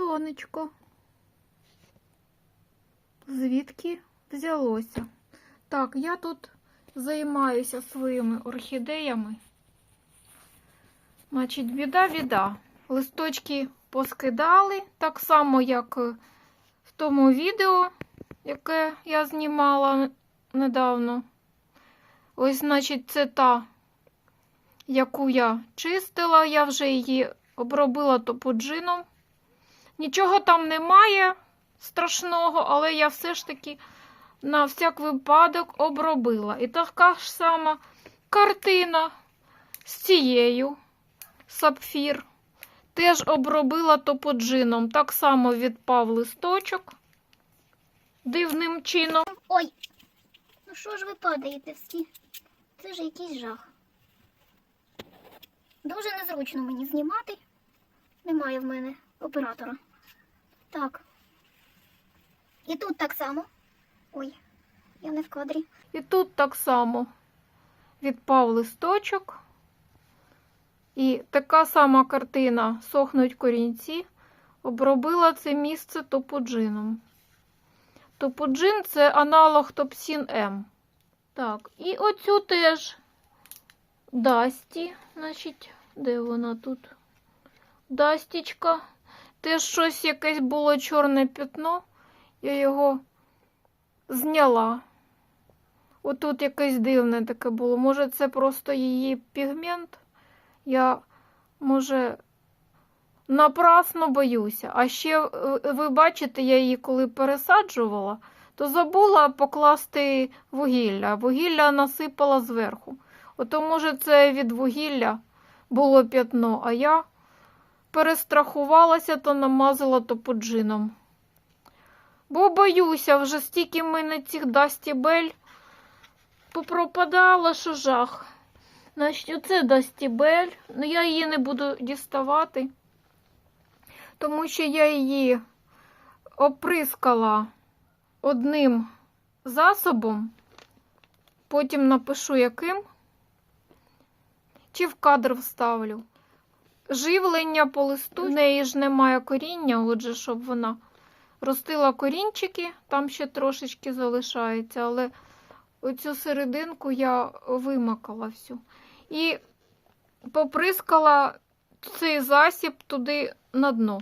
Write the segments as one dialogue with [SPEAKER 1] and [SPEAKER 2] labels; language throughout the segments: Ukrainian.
[SPEAKER 1] сонечко. Звідки взялося? Так, я тут займаюся своїми орхідеями. Значить, біда, біда. Листочки поскидали, так само, як в тому відео, яке я знімала недавно. Ось, значить, це та, яку я чистила, я вже її обробила топоджином. Нічого там немає страшного, але я все ж таки на всяк випадок обробила. І така ж сама картина з цією сапфір. Теж обробила топоджином. Так само відпав листочок дивним чином.
[SPEAKER 2] Ой, ну що ж ви падаєте всі? Це ж якийсь жах. Дуже незручно мені знімати. Немає в мене оператора. Так. І тут так само. Ой, я не в кадрі.
[SPEAKER 1] І тут так само відпав листочок. І така сама картина сохнуть корінці. Обробила це місце топоджином. Топоджин це аналог Топсін М. Так, і оцю теж Дасті, значить, де вона тут? Дастічка. Теж щось якесь було чорне пятно. Я його зняла. Отут якесь дивне таке було. Може, це просто її пігмент. Я, може, напрасно боюся. А ще, е, ви бачите, я її коли пересаджувала, то забула покласти вугілля. Вугілля насипала зверху. Ото, може, це від вугілля було п'ятно, а я перестрахувалася та намазала топоджином. Бо боюся, вже стільки в мене цих дастібель попропадало, що жах. Значить, оце дастібель. Ну, я її не буду діставати, тому що я її оприскала одним засобом. Потім напишу яким. Чи в кадр вставлю. Живлення по листу. В неї ж немає коріння, отже, щоб вона ростила корінчики, там ще трошечки залишається, але оцю серединку я вимакала всю. І поприскала цей засіб туди на дно.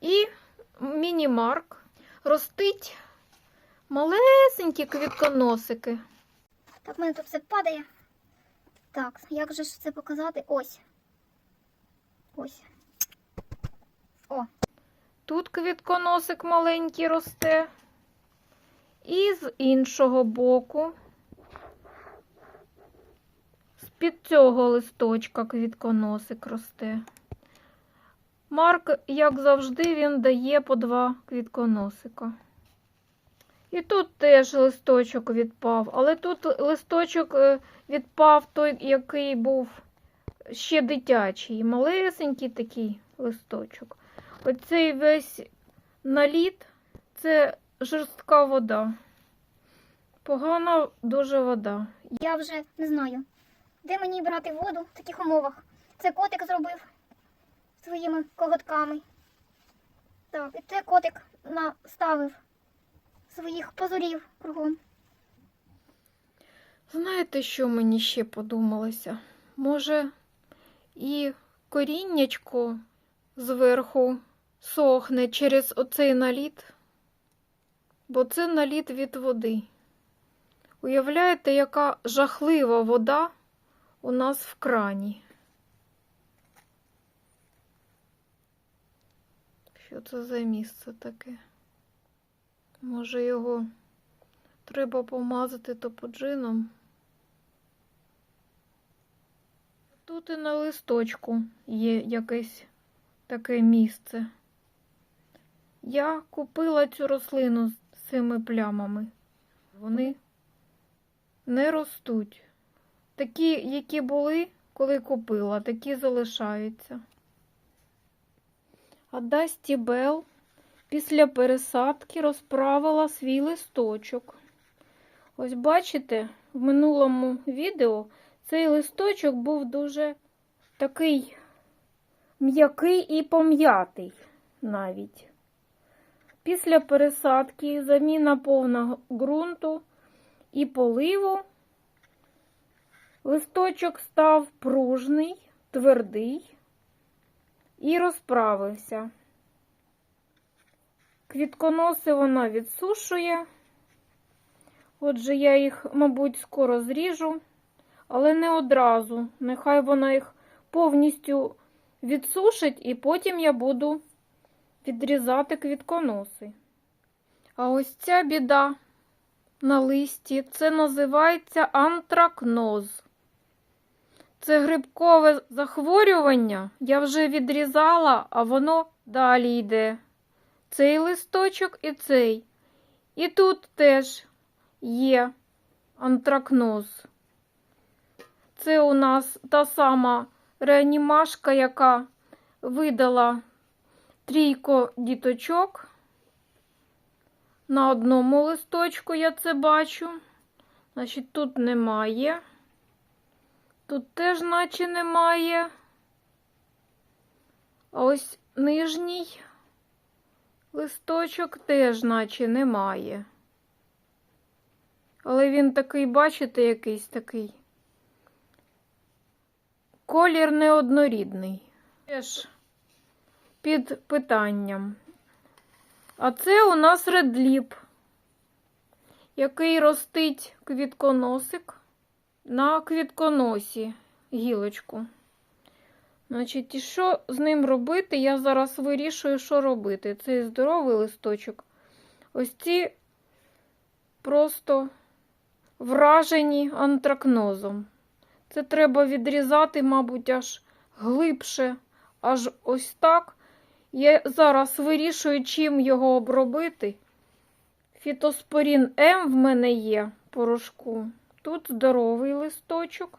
[SPEAKER 1] І мінімарк ростить малесенькі квітконосики.
[SPEAKER 2] Так, в мене тут все падає. Так, як же це показати? Ось. Ось. О,
[SPEAKER 1] Тут квітконосик маленький росте. І з іншого боку, з-під цього листочка квітконосик росте. Марк, як завжди, він дає по два квітконосика. І тут теж листочок відпав, але тут листочок е, відпав той, який був ще дитячий, малесенький такий листочок. Оцей весь наліт це жорстка вода. Погана дуже вода.
[SPEAKER 2] я вже не знаю, де мені брати воду в таких умовах. Це котик зробив своїми коготками. Так, і це котик наставив своїх позорів кругом.
[SPEAKER 1] Знаєте, що мені ще подумалося? Може, і коріннячко зверху сохне через оцей наліт? Бо це наліт від води. Уявляєте, яка жахлива вода у нас в крані? Що це за місце таке? Може, його треба помазати топоджином? Тут і на листочку є якесь таке місце. Я купила цю рослину з цими плямами. Вони не ростуть. Такі, які були, коли купила, такі залишаються. А Дасті Белл після пересадки розправила свій листочок. Ось бачите, в минулому відео цей листочок був дуже такий м'який і пом'ятий. навіть. Після пересадки, заміна повного ґрунту і поливу листочок став пружний, твердий і розправився. Квітконоси вона відсушує. Отже, я їх, мабуть, скоро зріжу, але не одразу. Нехай вона їх повністю відсушить, і потім я буду відрізати квітконоси. А ось ця біда на листі це називається антракноз. Це грибкове захворювання. Я вже відрізала, а воно далі йде. Цей листочок і цей. І тут теж є антракноз. Це у нас та сама реанімашка, яка видала трійко діточок. На одному листочку я це бачу. Значить, тут немає. Тут теж наче немає. А ось нижній листочок теж наче немає. Але він такий, бачите, якийсь такий. Колір неоднорідний. Теж під питанням. А це у нас редліп, який ростить квітконосик на квітконосі гілочку. Значить, і що з ним робити? Я зараз вирішую, що робити. Цей здоровий листочок. Ось ці просто вражені антракнозом. Це треба відрізати, мабуть, аж глибше, аж ось так. Я зараз вирішую, чим його обробити. Фітоспорін М в мене є порошку. Тут здоровий листочок.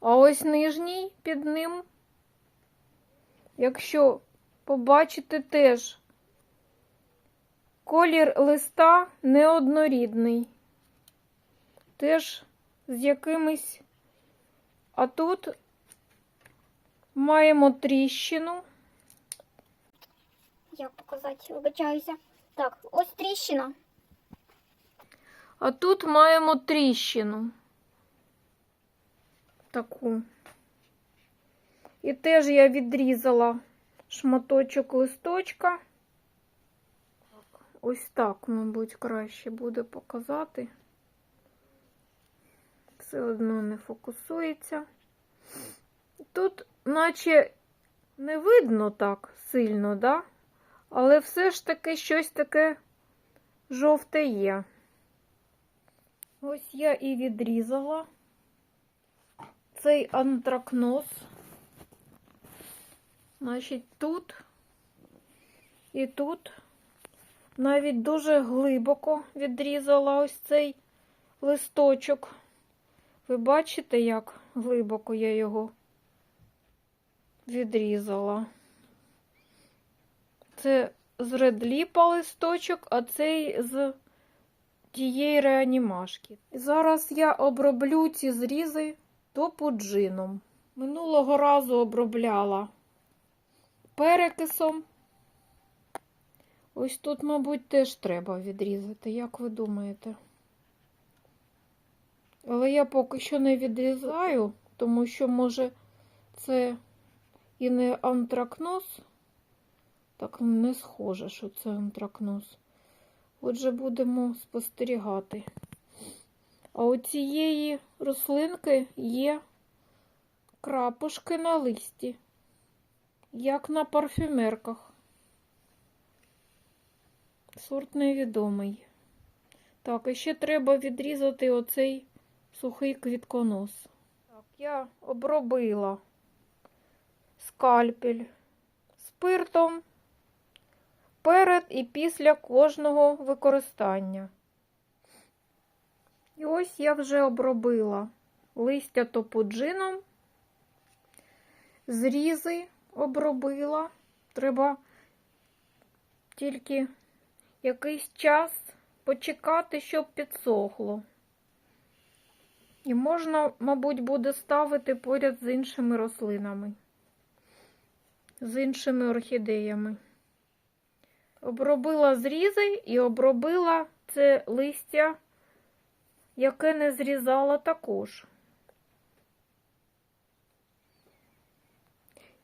[SPEAKER 1] А ось нижній під ним, якщо побачите теж, колір листа неоднорідний. Теж з якимись. А тут маємо тріщину.
[SPEAKER 2] Як показати, вибачаюся. Так, ось тріщина.
[SPEAKER 1] А тут маємо тріщину. Таку. І теж я відрізала шматочок листочка. Ось так, мабуть, краще буде показати. Все одно не фокусується. Тут, наче, не видно так сильно, да? але все ж таки щось таке жовте є. Ось я і відрізала цей антракноз. Значить, тут і тут навіть дуже глибоко відрізала ось цей листочок. Ви бачите, як глибоко я його відрізала. Це з редліпа листочок, а цей з тієї реанімашки. Зараз я оброблю ці зрізи топуджином. Минулого разу обробляла перекисом. Ось тут, мабуть, теж треба відрізати, як ви думаєте? Але я поки що не відрізаю, тому що, може, це і не антракноз. Так не схоже, що це антракноз. Отже, будемо спостерігати. А у цієї рослинки є крапушки на листі, як на парфюмерках. Сорт невідомий. Так, і ще треба відрізати оцей сухий квітконос. Так, я обробила скальпель спиртом перед і після кожного використання. І ось я вже обробила листя топуджином, зрізи обробила. Треба тільки якийсь час почекати, щоб підсохло. І можна, мабуть, буде ставити поряд з іншими рослинами. з іншими орхідеями. Обробила зрізи і обробила це листя, яке не зрізала також.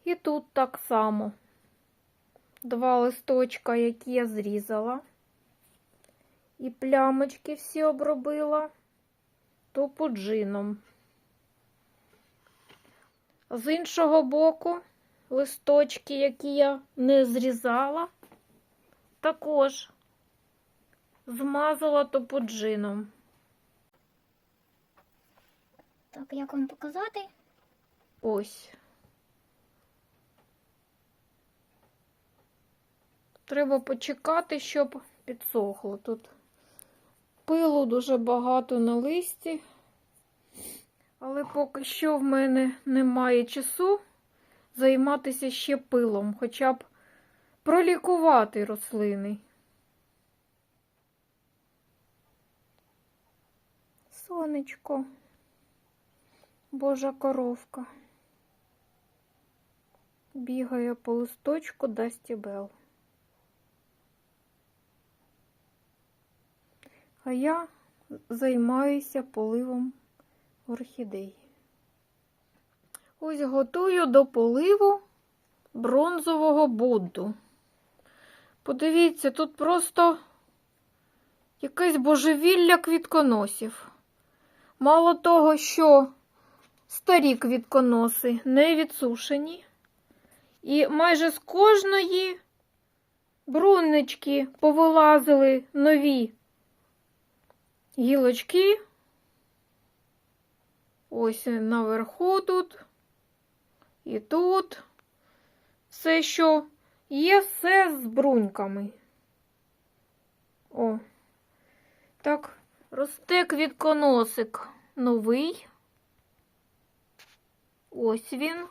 [SPEAKER 1] І тут так само. Два листочка, які я зрізала. І плямочки всі обробила топоджином. З іншого боку, листочки, які я не зрізала, також змазала топоджином.
[SPEAKER 2] Так, як вам показати?
[SPEAKER 1] Ось. Треба почекати, щоб підсохло. Тут пилу дуже багато на листі, але поки що в мене немає часу займатися ще пилом, хоча б пролікувати рослини. Сонечко, Божа коровка. Бігає по листочку Дасті Бел. А я займаюся поливом орхідей. Ось готую до поливу бронзового Будду. Подивіться, тут просто якесь божевілля квітконосів. Мало того, що старі квітконоси не відсушені, і майже з кожної бруннички повилазили нові гілочки. Ось наверху тут і тут. Все, що є, все з бруньками. О, так, росте квітконосик новий. Ось він.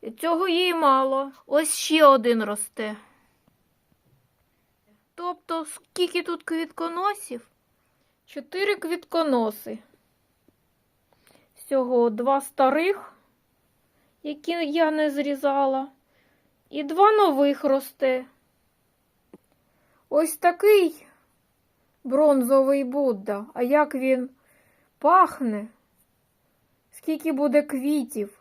[SPEAKER 1] І цього їй мало. Ось ще один росте. Тобто, скільки тут квітконосів? Чотири квітконоси. Всього два старих, які я не зрізала, і два нових росте. Ось такий бронзовий Будда. А як він пахне? Скільки буде квітів?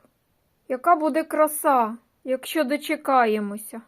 [SPEAKER 1] Яка буде краса, якщо дочекаємося?